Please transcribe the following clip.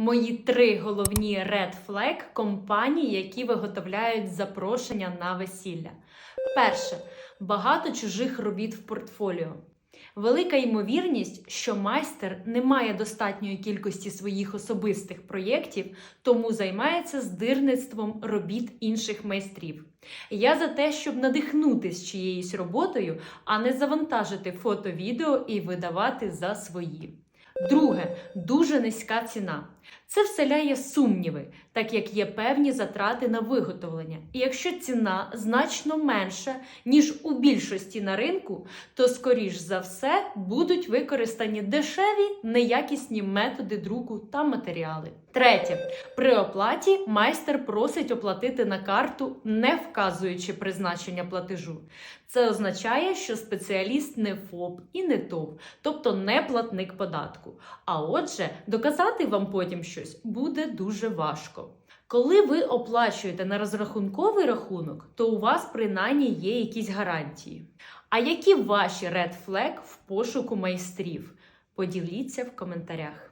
Мої три головні Red Flag компаній, які виготовляють запрошення на весілля. Перше багато чужих робіт в портфоліо. Велика ймовірність, що майстер не має достатньої кількості своїх особистих проєктів, тому займається здирництвом робіт інших майстрів. Я за те, щоб надихнутись чиєюсь роботою, а не завантажити фото, відео і видавати за свої. Друге, дуже низька ціна. Це вселяє сумніви, так як є певні затрати на виготовлення. І якщо ціна значно менша, ніж у більшості на ринку, то, скоріш за все, будуть використані дешеві, неякісні методи друку та матеріали. Третє, при оплаті майстер просить оплатити на карту, не вказуючи призначення платежу. Це означає, що спеціаліст не ФОП і не ТОВ, тобто не платник податку. А отже, доказати вам потім щось буде дуже важко. Коли ви оплачуєте на розрахунковий рахунок, то у вас принаймні є якісь гарантії. А які ваші Red Flag в пошуку майстрів? Поділіться в коментарях.